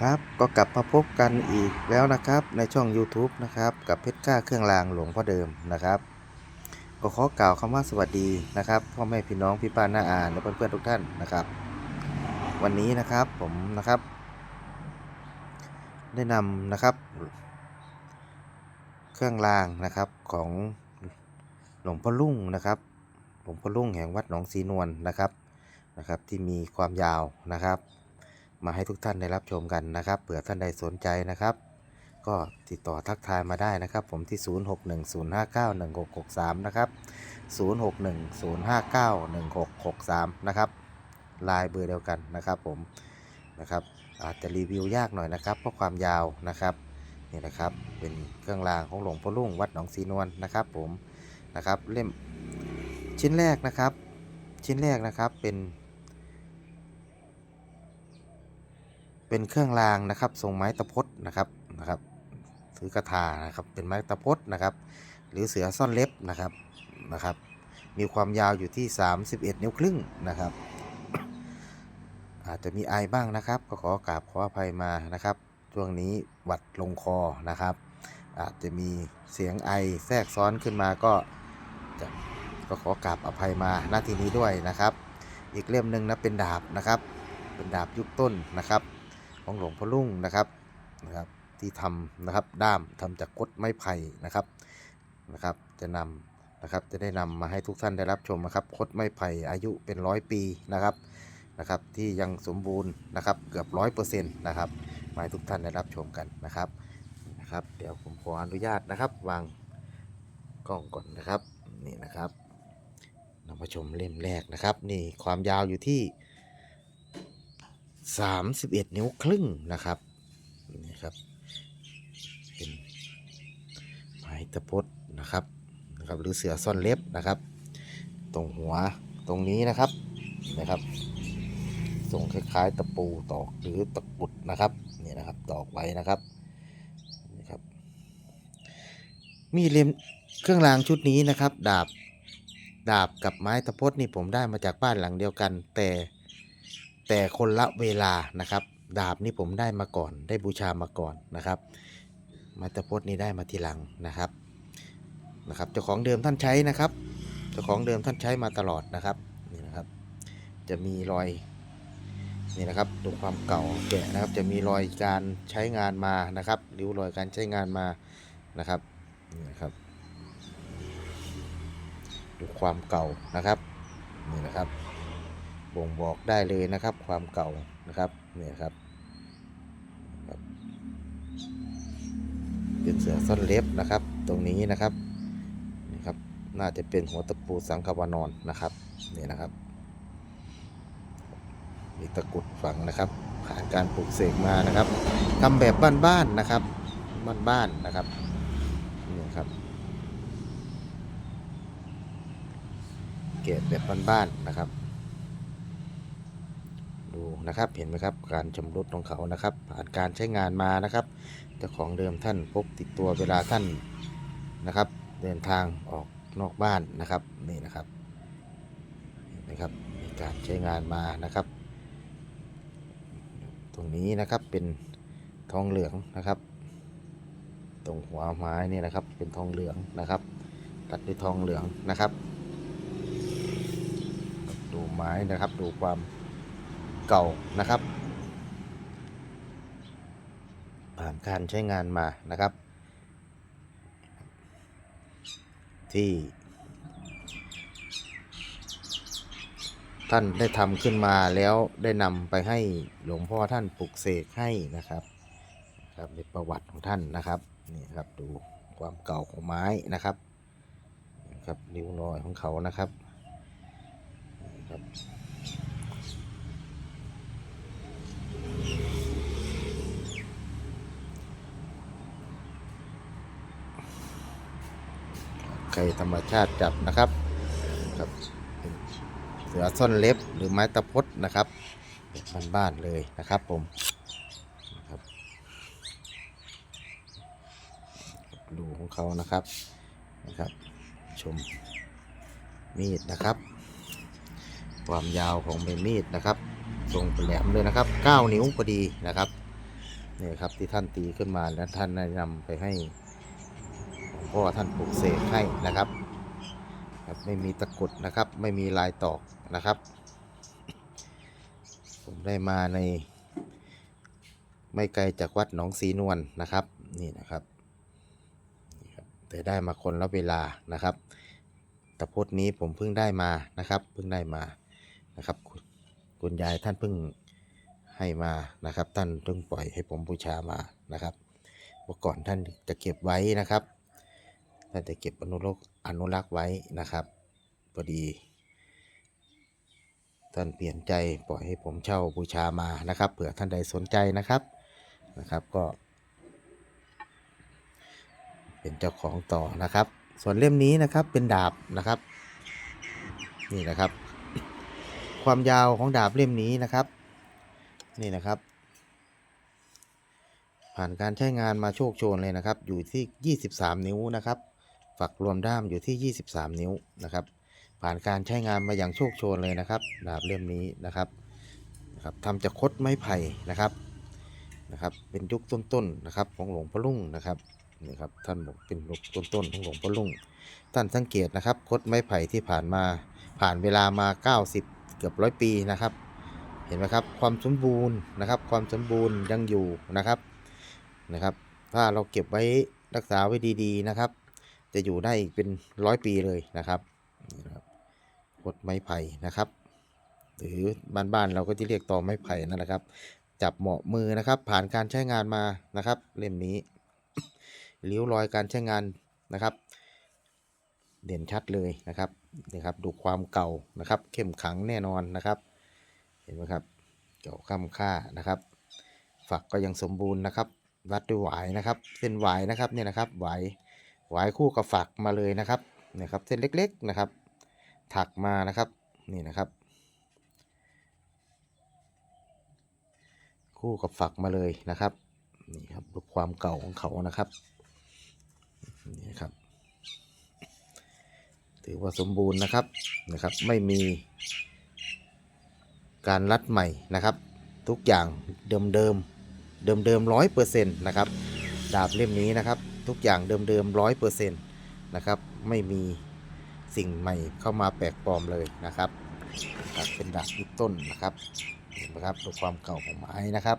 ครับก็กลับมาพบกันอีกแล้วนะครับในช่อง YouTube นะครับกับเพชรก้าเครื่องรางหลวงพ่อเดิมนะครับก็ขอกล่าวคำว่าสวัสดีนะครับพ่อแม่พี่น้องพี่ป้าน้าอาและเพื่อนๆทุกท่านนะครับ วันนี้นะครับผมนะครับ ได้นำนะครับ เครื่องรางนะครับของหลวงพ่อลุ่งนะครับหลวงพ่อลุ่งแห่งวัดหนองสีนวลนะครับนะครับ ที่มีความยาวนะครับ มาให้ทุกท่านได้รับชมกันนะครับเผื่อท่านใดสนใจนะครับ ก็ติดต่อทักทายมาได้นะครับ ผมที่ 0610591663 นะครับ 0610591663 นะครับไลน์เบอร์เดียวกันนะครับผมนะครับอาจจะรีวิวยากหน่อยนะครับเพราะความยาวนะครับนี่นะครับเป็นเครื่องรางของหลวงพ่อลุ่งวัดหนองสีนวลนะครับผมนะครับเล่มชิ้นแรกนะครับ ชิ้นแรกนะครับเป็น เป็นเครื่องรางนะครับทรงไม้ตะพดนะครับนะครับถือกระถานะครับเป็นไม้ตะพดนะครับ หรือเสือซ่อนเล็บนะครับนะครับ มีความยาวอยู่ที่ 31 นิ้วครึ่งนะครับ อาจจะมีไอบ้างนะครับ ก็ขอกราบขออภัยมานะครับช่วงนี้หวัดลงคอนะครับ อาจจะมีเสียงไอแทรกซ้อนขึ้นมาก็จะก็ขอกราบอภัยมาหน้าที่นี้ด้วยนะครับ อีกเล่มหนึ่งนะเป็นดาบนะครับ เป็นดาบยุคต้นนะครับ ของหลวงพ่อลุ่งนะครับนะครับที่ทำนะครับด้ามทำจากกดไม้ไผ่นะครับนะครับ จะนำนะครับจะได้นำมาให้ทุกท่านได้รับชมนะครับคดไม้ไผ่อายุเป็นร้อยปีนะครับนะครับ ที่ยังสมบูรณ์นะครับเกือบร้อยเปอร์เซ็นต์นะครับมาให้ทุกท่านได้รับชมกันนะครับนะครับ เดี๋ยวผมขออนุญาตนะครับ วางกล้องก่อนนะครับนี่นะครับนำมาชมเล่มแรกนะครับ นี่ความยาวอยู่ที่ 31 นิ้วครึ่งนะครับนี่ครับ เป็นไม้ตะพดนะครับนะครับหรือเสือซ่อนเล็บนะครับ ตรงหัวตรงนี้นะครับนะครับทรงคล้ายๆ ตะปูตอกหรือตะกุดนะครับนี่นะครับตอกไว้นะครับนี่ครับ มีเล่มเครื่องรางชุดนี้นะครับ ดาบดาบกับไม้ตะพดนี่ผมได้มาจากบ้านหลังเดียวกัน แต่ แต่คนละเวลานะครับ ดาบนี่ผมได้มาก่อน ได้บูชามาก่อนนะครับม้ตะพดนี่ได้มาทีหลังนะครับนะครับเจ้าของเดิมท่านใช้นะครับเจ้าของเดิมท่านใช้มาตลอดนะครับนี่นะครับ จะมีรอยนี่นะครับดูความเก่าแก่นะครับ จะมีรอยการใช้งานมานะครับริ้วรอยการใช้งานมานะครับนี่นะครับดูความเก่านะครับนี่นะครับ บ่งบอกได้เลยนะครับ ความเก่านะครับเนี่ครับครับ เป็นเสือซ่อนเล็บนะครับ ตรงนี้นะครับนี่ครับ น่าจะเป็นหัวตะปูสังขวานอนนะครับเนี่ยนะครับมีตะกุดฝังนะครับ ผ่านการปลูกเสกมานะครับทำแบบบ้านๆนะครับบ้านๆนะครับนี่ครับเกตแบบบ้านๆนะครับ นะครับ เห็นไหมครับ การชำรุดของเขานะครับ ผ่านการใช้งานมานะครับเจ้าของเดิมท่านพกติดตัวเวลาท่านนะครับ เดินทางออกนอกบ้านนะครับนี่นะครับนไหมครับมีการใช้งานมานะครับ ตรงนี้นะครับเป็นทองเหลืองนะครับ ตรงหัวไม้นี่นะครับ เป็นทองเหลืองนะครับ ตัดด้วยทองเหลืองนะครับ ดูไม้นะครับดูความ เก่านะครับ ผ่านการใช้งานมานะครับ ที่ ท่านได้ทำขึ้นมาแล้วได้นำไปให้หลวงพ่อท่านปลุกเสกให้นะครับครับในประวัติของท่านนะครับนี่ครับดูความเก่าของไม้นะครับครับริ้วรอยของเขานะครับครับ ไก่ธรรมชาติจับนะครับครับเสือซ่อนเล็บหรือไม้ตะพดนะครับแบบบ้านๆเลยนะครับผมครับดูของเขานะครับนะครับ ชมมีดนะครับ ความยาวของใบมีดนะครับทรงเป็นแหลมเลยนะครับ 9 นิ้วพอดีนะครับนี่ครับที่ท่านตีขึ้นมาแล้วท่านได้นำไปให้ พ่อท่านปลุกเสกให้นะครับครับไม่มีตะกุดนะครับ ไม่มีลายตอกนะครับ ผมได้มาใน ไม่ไกลจากวัดหนองสีนวลนะครับนี่นะครับ แต่ได้มาคนละเวลานะครับตะพดนี้ผมเพิ่งได้มานะครับ เพิ่งได้มานะครับคุณคุณยายท่านเพิ่งให้มานะครับ ท่านเพิ่งปล่อยให้ผมบูชามานะครับเมื่อก่อนท่านจะเก็บไว้นะครับ ท่าจะเก็บอนุรักษ์อนุรักษ์ไว้นะครับพอดีท่านเปลี่ยนใจปล่อยให้ผมเช่าบูชามานะครับ เผื่อท่านใดสนใจนะครับนะครับก็ เป็นเจ้าของต่อนะครับ ส่วนเล่มนี้นะครับเป็นดาบนะครับนี่นะครับ ความยาวของดาบเล่มนี้นะครับ นี่นะครับ ผ่านการใช้งานมาโชคโชนเลยนะครับ อยู่ที่ 23 นิ้วนะครับ ฝักรวมด้ามอยู่ที่ 23 นิ้วนะครับ ผ่านการใช้งานมาอย่างโชคโชนเลยนะครับดาบเล่มนี้นะครับนะครับทำจากคดไม้ไผ่นะครับนะครับ เป็นยุคต้นๆนะครับของหลวงพ่อลุ่งนะครับนี่ครับท่านบอกเป็นยุคต้นๆของหลวงพ่อลุ่งท่านสังเกตนะครับคดไม้ไผ่ที่ผ่านมาผ่านเวลามา 90 เกือบร้อยปีนะครับ เห็นไหมครับความสมบูรณ์นะครับ ความสมบูรณ์ยังอยู่นะครับนะครับ ถ้าเราเก็บไว้รักษาไว้ดีๆนะครับ จะอยู่ได้เป็นร้อยปีเลยนะครับครับกดไม้ไผ่นะครับ หรือบ้านๆเราก็จะเรียกตอไม้ไผ่นั่นแหละครับ จับเหมาะมือนะครับ ผ่านการใช้งานมานะครับ เล่มนี้ริ้วรอยการใช้งานนะครับ เด่นชัดเลยนะครับนี่ครับดูความเก่านะครับ เข้มขังแน่นอนนะครับ เห็นไหมครับเก่าค่ำค่านะครับ ฝักก็ยังสมบูรณ์นะครับ วัดด้วยหวายนะครับเส้นหวายนะครับเนี่ยนะครับหวาย หวายคู่กับฝักมาเลยนะครับเนี่ยครับ เส้นเล็กๆนะครับ ถักมานะครับนี่นะครับ คู่กับฝักมาเลยนะครับนี่ครับดูความเก่าของเขานะครับนี่ครับ ถือว่าสมบูรณ์นะครับนะครับ ไม่มีการรัดใหม่นะครับ ทุกอย่างเดิมเดิมเดิมเดิมร้อยเปอร์เซ็นต์นะครับ ดาบเล่มนี้นะครับ ทุกอย่างเดิมเดิมร้อยเปอร์เซ็นต์นะครับไม่มีสิ่งใหม่เข้ามาแปลกปลอมเลยนะครับครับเป็นดาบยุคต้นนะครับเห็นไหมครับดูความเก่าของไม้นะครับ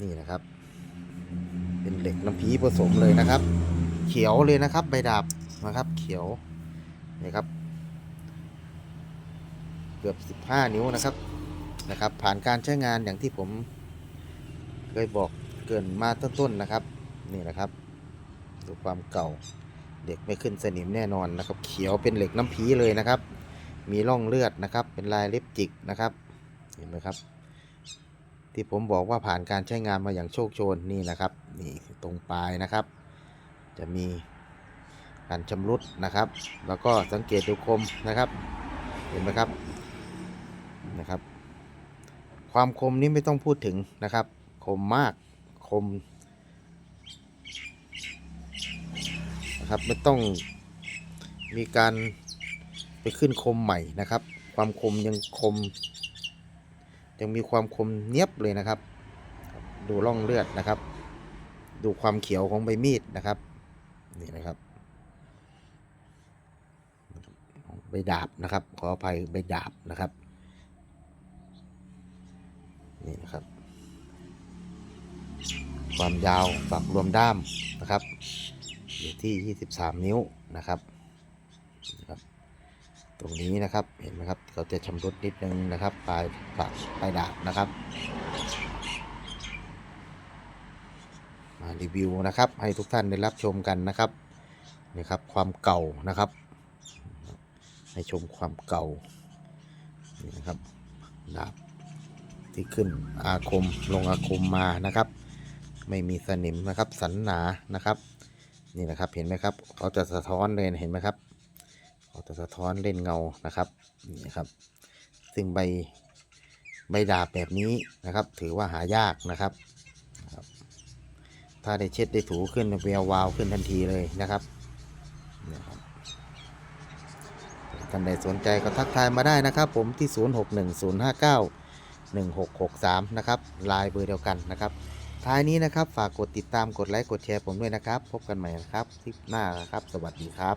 นี่นะครับ เป็นเหล็กน้ำพีผสมเลยนะครับ เขียวเลยนะครับใบดาบนะครับเขียวนี่ครับ เกือบ 15 นิ้วนะครับนะครับ ผ่านการใช้งานอย่างที่ผมเคยบอกเกินมาต้นๆนะครับ นี่นะครับ ดูความเก่าเด็กไม่ขึ้นสนิมแน่นอนนะครับ เขียวเป็นเหล็กน้ำพีเลยนะครับ มีร่องเลือดนะครับ เป็นลายเล็บจิกนะครับ เห็นไหมครับ ที่ผมบอกว่าผ่านการใช้งานมาอย่างโชคโชนนี่นะครับ นี่ตรงปลายนะครับ จะมีการชำรุดนะครับ แล้วก็สังเกตดูคมนะครับ เห็นไหมครับนะครับ ความคมนี้ไม่ต้องพูดถึงนะครับ คมมากคม นะครับ ไม่ต้องมีการไปขึ้นคมใหม่นะครับ ความคมยังคม ยังมีความคมเนียบเลยนะครับ ดูร่องเลือดนะครับ ดูความเขียวของใบมีดนะครับนี่นะครับใบดาบนะครับ ขออภัยใบดาบนะครับนี่นะครับ ความยาวฝักรวมด้ามนะครับ อยู่ที่ 23 นิ้วนะครับนะครับ ตรงนี้นะครับเห็นไหมครับเขาจะชำรุดนิดนึงนะครับปลายฝักปลายดาบนะครับ มารีวิวนะครับ ให้ทุกท่านได้รับชมกันนะครับนี่ครับความเก่านะครับ ให้ชมความเก่านี่นะครับดาบที่ขึ้นอาคมลงอาคมมานะครับ ไม่มีสนิมนะครับสันหนานะครับ นี่นะครับเห็นไหมครับเขาจะสะท้อนเลยเห็นไหมครับเขาจะสะท้อนเล่นเงานะครับนี่ครับ ซึ่งใบใบดาบแบบนี้นะครับ ถือว่าหายากนะครับ ถ้าได้เช็ดได้ถูขึ้นแวววาวขึ้นทันทีเลยนะครับนะครับท่านใดสนใจก็ทักทายมาได้นะครับ ผมที่ 0610591663 นะครับลน์เบอร์เดียวกันนะครับ ท้ายนี้นะครับ ฝากกดติดตามกดไลค์กดแชร์ผมด้วยนะครับ พบกันใหม่นะครับคลิปหน้านะครับ สวัสดีครับ